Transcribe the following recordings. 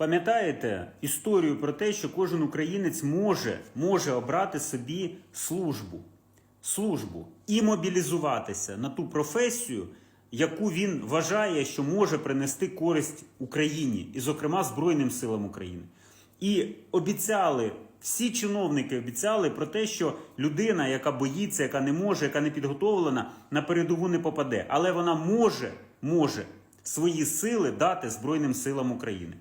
Пам'ятаєте історію про те, що кожен українець може, може обрати собі службу, службу і мобілізуватися на ту професію, яку він вважає, що може принести користь Україні, і, зокрема, Збройним силам України. І обіцяли, всі чиновники обіцяли про те, що людина, яка боїться, яка не може, яка не підготовлена, на передову не попаде. Але вона може, може свої сили дати Збройним силам України.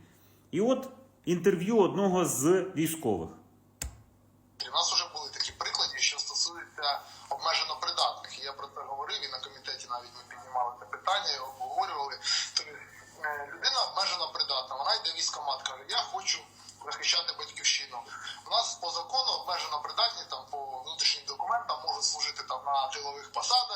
І от інтерв'ю одного з військових. У нас вже були такі приклади, що стосуються обмежено придатних. Я про це говорив, і на комітеті навіть ми піднімали це питання, і обговорювали. Тобто е, людина обмежено придатна, вона йде в військкомат, каже, я хочу захищати батьківщину. У нас по закону обмежено придатні там по внутрішнім документам можуть служити там на тилових посадах,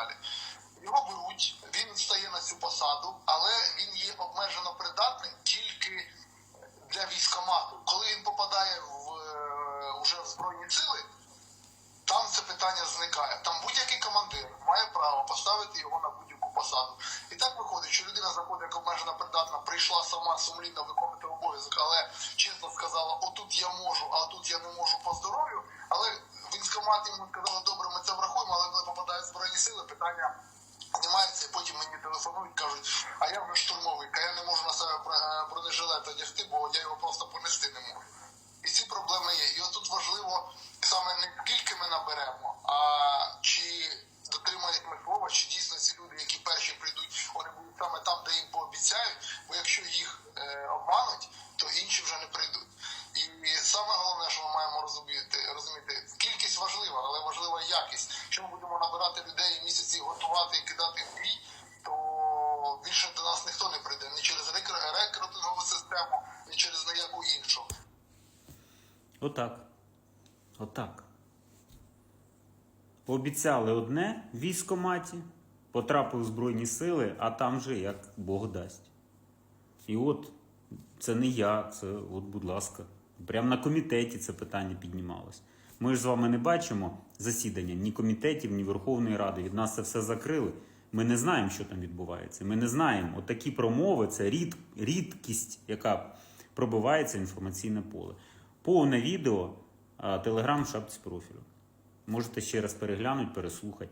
далі. Його беруть, він стає на цю посаду, але він є обмежено придатним тільки для військомату. Коли він попадає в е, уже в збройні сили, там це питання зникає. Там будь-який командир має право поставити його на будь-яку посаду. І так виходить, що людина заходить як обмежено придатна, прийшла сама сумлінно виконувати обов'язок, але чесно сказала, отут я можу, а тут я не можу по здоров'ю. Але в військкоматі йому сказали, добре, ми це врахуємо, попадають в збройні сили, питання знімається, і потім мені телефонують, кажуть, а я вже штурмовик, а я не можу на себе бро- бронежилет одягти, бо я його просто понести не можу. І ці проблеми є. І от тут важливо саме не скільки ми наберемо, а чи дотримають ми слова, чи дійсно ці люди, які перші прийдуть, вони будуть саме там, де їм пообіцяють, бо якщо їх е, обмануть, то інші вже не прийдуть. І саме головне, що ми маємо розуміти, кількість важлива, але важлива якість. Якщо ми будемо людей місяці готувати і кидати в бій, то більше до нас ніхто не прийде ні через рекр- рекрутингову систему, ні через ніяку іншу. Отак. Отак. Пообіцяли одне в військкоматі, потрапив в Збройні сили, а там же як Бог дасть. І от це не я, це, от, будь ласка, прямо на комітеті це питання піднімалось. Ми ж з вами не бачимо засідання ні комітетів, ні Верховної Ради. Від нас це все закрили. Ми не знаємо, що там відбувається. Ми не знаємо. От такі промови це рід, рідкість, яка пробивається інформаційне поле. Повне відео, телеграм в шапці профілю. Можете ще раз переглянути, переслухати,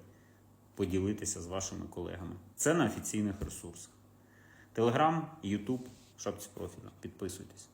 поділитися з вашими колегами. Це на офіційних ресурсах. Телеграм, Ютуб, шапці профілю. Підписуйтесь.